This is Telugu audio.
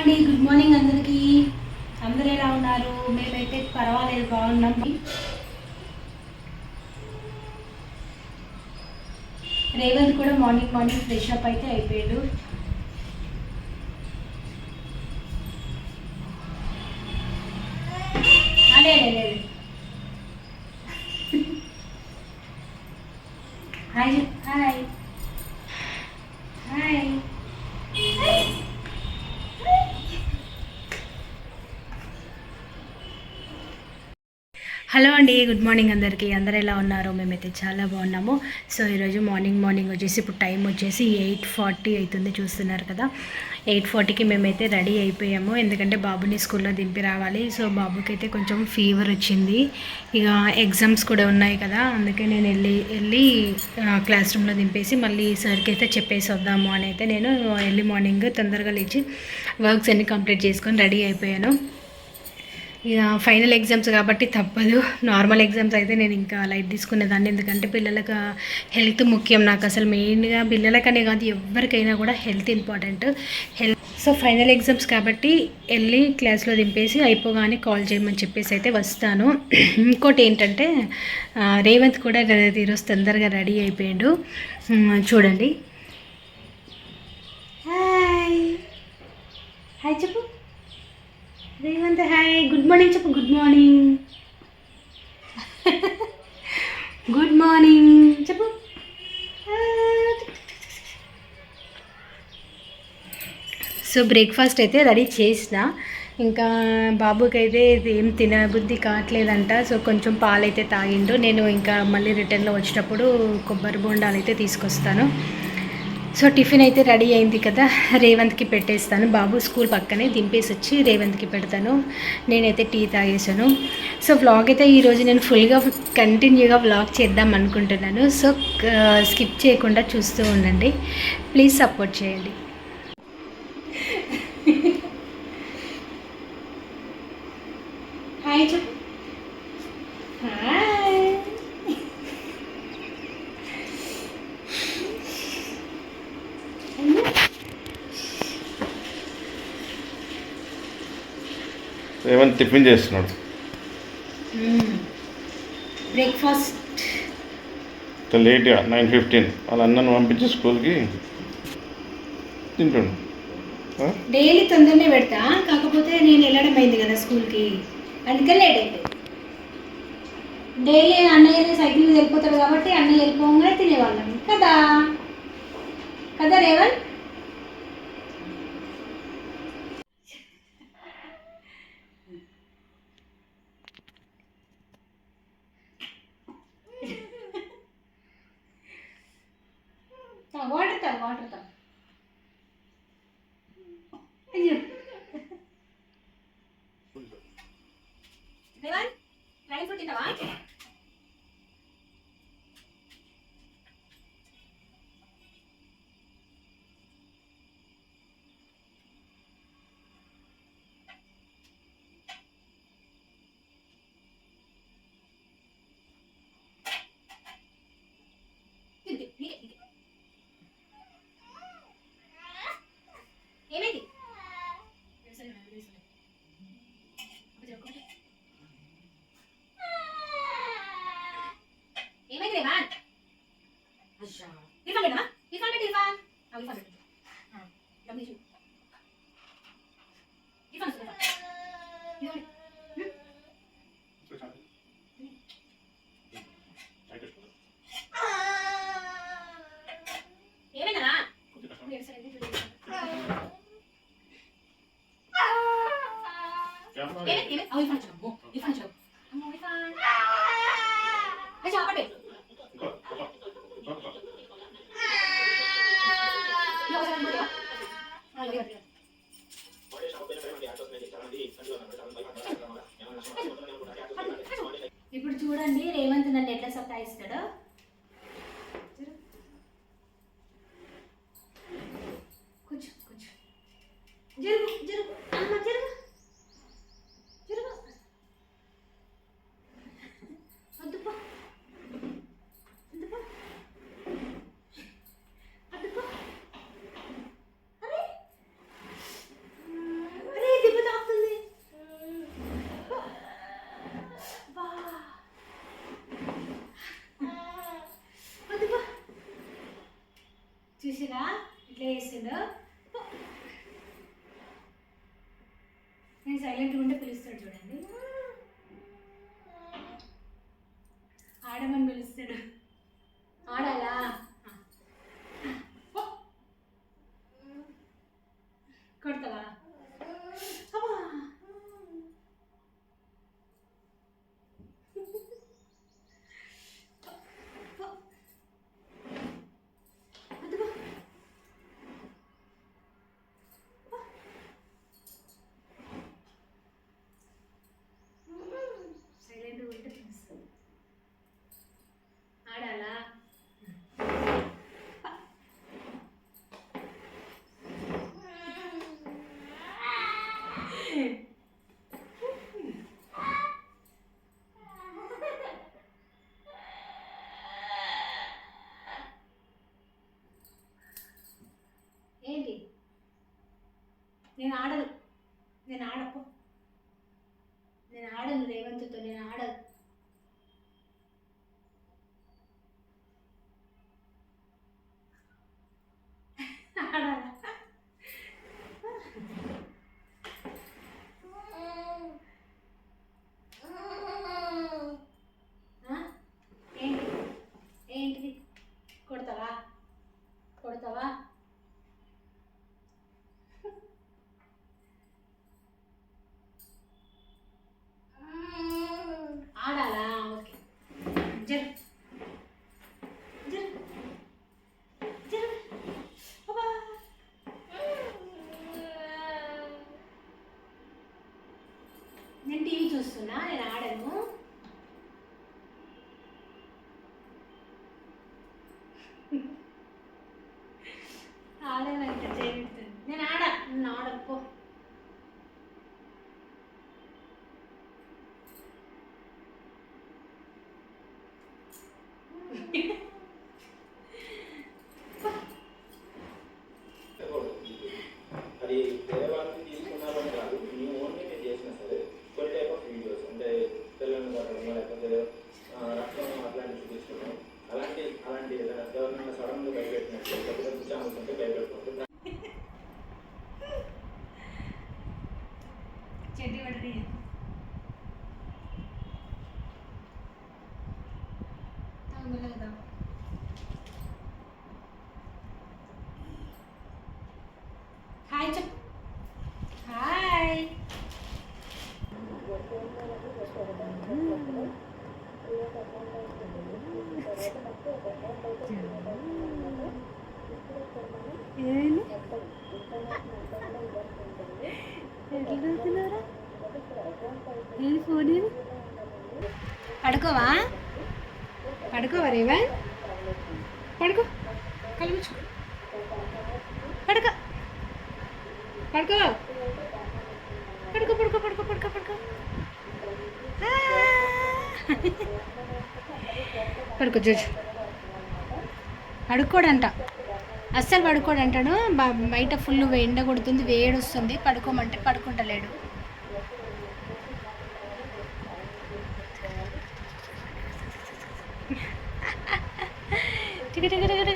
అండి గుడ్ మార్నింగ్ అందరికీ. అందరూ ఎలా ఉన్నారు? మేమైతే పర్వాలేదు బాగున్నాం. రేవంత్ కూడా మార్నింగ్ మార్నింగ్ ఫ్రెష్ అప్ అయితే అయిపోయాడు. అదే లేదు హాయ్ హాయ్ హాయ్ హలో అండి గుడ్ మార్నింగ్ అందరికీ. అందరు ఎలా ఉన్నారు? మేమైతే చాలా బాగున్నాము. సో ఈరోజు మార్నింగ్ మార్నింగ్ వచ్చేసి ఇప్పుడు టైం వచ్చేసి ఎయిట్ ఫార్టీ అవుతుంది చూస్తున్నారు కదా. ఎయిట్ ఫార్టీకి మేమైతే రెడీ అయిపోయాము. ఎందుకంటే బాబుని స్కూల్లో దింపి రావాలి. సో బాబుకి అయితే కొంచెం ఫీవర్ వచ్చింది. ఇక ఎగ్జామ్స్ కూడా ఉన్నాయి కదా. అందుకే నేను వెళ్ళి వెళ్ళి క్లాస్ రూమ్లో దింపేసి మళ్ళీ సార్కి అయితే చెప్పేసి వద్దాము అని అయితే నేను ఎర్లీ మార్నింగ్ తొందరగా లేచి వర్క్స్ అన్నీ కంప్లీట్ చేసుకొని రెడీ అయిపోయాను. ఫైనల్ ఎగ్జామ్స్ కాబట్టి తప్పదు. నార్మల్ ఎగ్జామ్స్ అయితే నేను ఇంకా లైట్ తీసుకునేదాన్ని. ఎందుకంటే పిల్లలకు హెల్త్ ముఖ్యం. నాకు అసలు మెయిన్గా పిల్లలకనే కాదు ఎవరికైనా కూడా health important. Health so final exams కాబట్టి వెళ్ళి క్లాస్లో దింపేసి అయిపోగానే కాల్ చేయమని చెప్పేసి అయితే వస్తాను. ఇంకోటి ఏంటంటే రేవంత్ కూడా ఈరోజు తొందరగా రెడీ అయిపోయాడు. చూడండి. హాయ్. హాయ్ చెప్పు. రేవంత్ హాయ్ గుడ్ మార్నింగ్ చెప్పు గుడ్ మార్నింగ్ గుడ్ మార్నింగ్ చెప్పు. సో బ్రేక్ఫాస్ట్ అయితే రెడీ చేసిన. ఇంకా బాబుకి అయితే ఇది ఏం తినబుద్ధి కావట్లేదంట. సో కొంచెం పాలైతే తాగిండు. నేను ఇంకా మళ్ళీ రిటర్న్లో వచ్చినప్పుడు కొబ్బరి బొండాలు అయితే తీసుకొస్తాను. సో టిఫిన్ అయితే రెడీ అయింది కదా. రేవంత్కి పెట్టేస్తాను. బాబు స్కూల్ పక్కనే దింపేసి వచ్చి రేవంత్కి పెడతాను. నేనైతే టీ తాగేసాను సో వ్లాగ్ అయితే ఈరోజు నేను ఫుల్గా కంటిన్యూగా వ్లాగ్ చేద్దాం అనుకుంటున్నాను. సో స్కిప్ చేయకుండా చూస్తూ ఉండండి. ప్లీజ్ సపోర్ట్ చేయండి హాయ్ చెప్పు హాయ్ ఏమైనా టిఫిన్ చేస్తున్నాడు? బ్రేక్ఫాస్ట్. లేట్గా నైన్ ఫిఫ్టీన్. వాళ్ళ అన్నను పంపించి స్కూల్కి తింటుండు? డైలీ తొందరనే పెడతా కాకపోతే నేను వెళ్ళడం అయింది కదా స్కూల్కి. అందుకే లేట్ అయిపోయింది. డైలీ అన్నయ్య సైకిల్ మీద వెళ్ళిపోతాడు కాబట్టి అన్నయ్య వెళ్ళిపోగానే తినేవాళ్ళం. కదా? కదా రేవన్? வாங்கிக்கவா Thank you. 대만. 아시죠? 일산 대만? 일산 대 일산. 아 일산 대. 응. 염리시. 일산 대 일산. 일산. 응? 저 잘. 잘 됐어. 예배잖아. 우리 예배 사례 해줄래? 예배 예배. 아 일산 좀 뭐. 일산 Gracias. చేసిండు. నేను సైలెంట్గా ఉంటే పిలుస్తాడు చూడండి ఆడమని పిలుస్తాడు ఆడాలా ఓ. కొడతావా అమ్మా. అదిగో. సైలెంట్ ఉంటే తెలుస్తుంది ఆడాలా ఏంటి నేను ఆడను నేను ఆడపు నేను ఆడను రేవంత్తో నేను ఆడను ఆడాలా ఆ? ఏంటి ఏంటిది కొడతావా కొడతావా ఆడాలా? ఓకే. జరు. నేను టీవీ చూస్తున్నా నేను ఆడను. పడుకోవా? పడుకోవా రేవా? పడుకో. కలిపించుకో పడుకో. పడుకో. పడుకో పడుకో పడుకో పడుకో పడుకో. పడుకో జోజు. పడుకోడంట. అస్సలు పడుకోడంటాడు. బయట ఫుల్ ఎండ కొడుతుంది వేడి వస్తుంది పడుకోమంటే పడుకుంటలేడు. 这个这个这个。